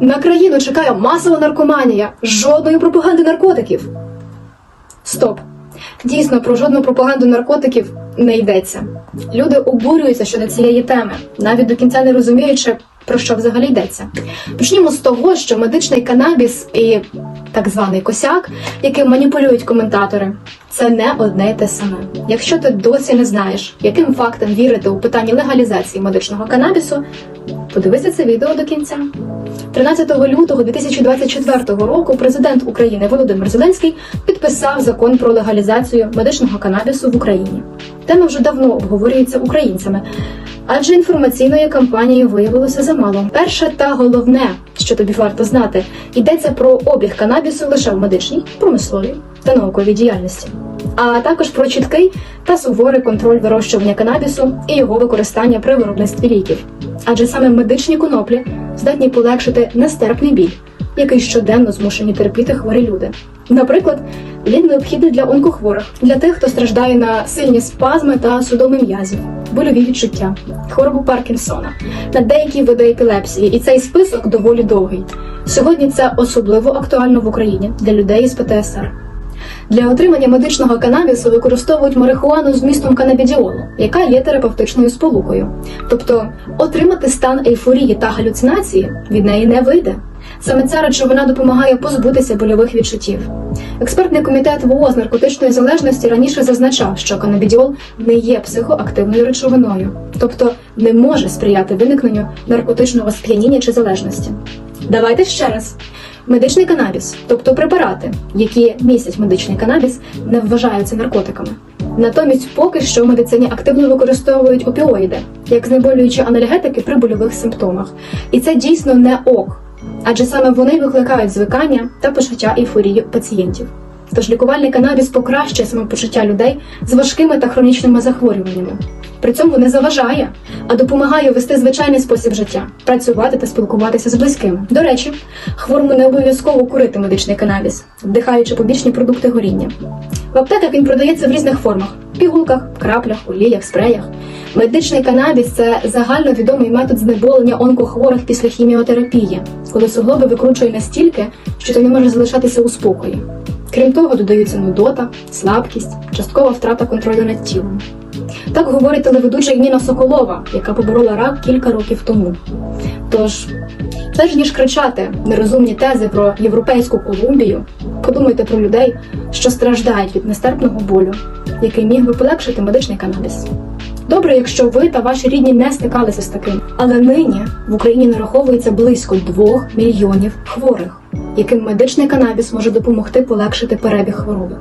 На країну чекає масова наркоманія, жодної пропаганди наркотиків. Стоп. Дійсно, про жодну пропаганду наркотиків не йдеться. Люди обурюються щодо цієї теми, навіть до кінця не розуміючи, про що взагалі йдеться. Почнімо з того, що медичний канабіс і так званий косяк, яким маніпулюють коментатори, це не одне й те саме. Якщо ти досі не знаєш, яким фактам вірити у питанні легалізації медичного канабісу, подивися це відео до кінця. 13 лютого 2024 року президент України Володимир Зеленський підписав закон про легалізацію медичного канабісу в Україні. Тема вже давно обговорюється українцями, адже інформаційної кампанії виявилося замало. Перше та головне, що тобі варто знати, йдеться про обіг канабісу лише в медичній, промисловій та науковій діяльності, а також про чіткий та суворий контроль вирощування канабісу і його використання при виробництві ліків. Адже саме медичні коноплі здатні полегшити нестерпний біль, який щоденно змушені терпіти хворі люди. Наприклад, він необхідний для онкохворих, для тих, хто страждає на сильні спазми та судоми м'язів, больові відчуття, хворобу Паркінсона, на деякі види епілепсії, і цей список доволі довгий. Сьогодні це особливо актуально в Україні для людей із ПТСР. Для отримання медичного канабісу використовують марихуану з містом канабідіолу, яка є терапевтичною сполукою. Тобто отримати стан ейфорії та галюцинації від неї не вийде. Саме ця речовина допомагає позбутися больових відчуттів. Експертний комітет ВООЗ наркотичної залежності раніше зазначав, що канабідіол не є психоактивною речовиною, тобто не може сприяти виникненню наркотичного сп'яніння чи залежності. Давайте ще раз. Медичний канабіс, тобто препарати, які містять медичний канабіс, не вважаються наркотиками. Натомість, поки що в медицині активно використовують опіоїди, як знеболюючі анальгетики при больових симптомах. І це дійсно не ок, адже саме вони викликають звикання та почуття ейфорії пацієнтів. Тож лікувальний канабіс покращує самопочуття людей з важкими та хронічними захворюваннями. При цьому не заважає, а допомагає вести звичайний спосіб життя, працювати та спілкуватися з близькими. До речі, хворому не обов'язково курити медичний канабіс, вдихаючи побічні продукти горіння. В аптеках він продається в різних формах: пігулках, краплях, оліях, спреях. Медичний канабіс це загальновідомий метод знеболення онкохворих після хіміотерапії, коли суглоби викручує настільки, що ти не можеш залишатися у спокої. Крім того, додаються нудота, слабкість, часткова втрата контролю над тілом. Так говорить телеведуча Ніна Соколова, яка поборола рак кілька років тому. Тож, перш ніж кричати нерозумні тези про європейську Колумбію, подумайте про людей, що страждають від нестерпного болю, який міг би полегшити медичний канабіс. Добре, якщо ви та ваші рідні не стикалися з таким, але нині в Україні нараховується близько 2 мільйонів хворих, яким медичний канабіс може допомогти полегшити перебіг хвороби.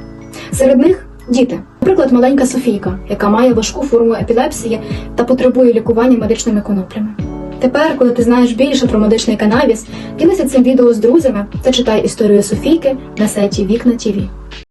Серед них діти, наприклад, маленька Софійка, яка має важку форму епілепсії та потребує лікування медичними коноплями. Тепер, коли ти знаєш більше про медичний канабіс, ділися цим відео з друзями та читай історію Софійки на сайті Вікна ТІВІ.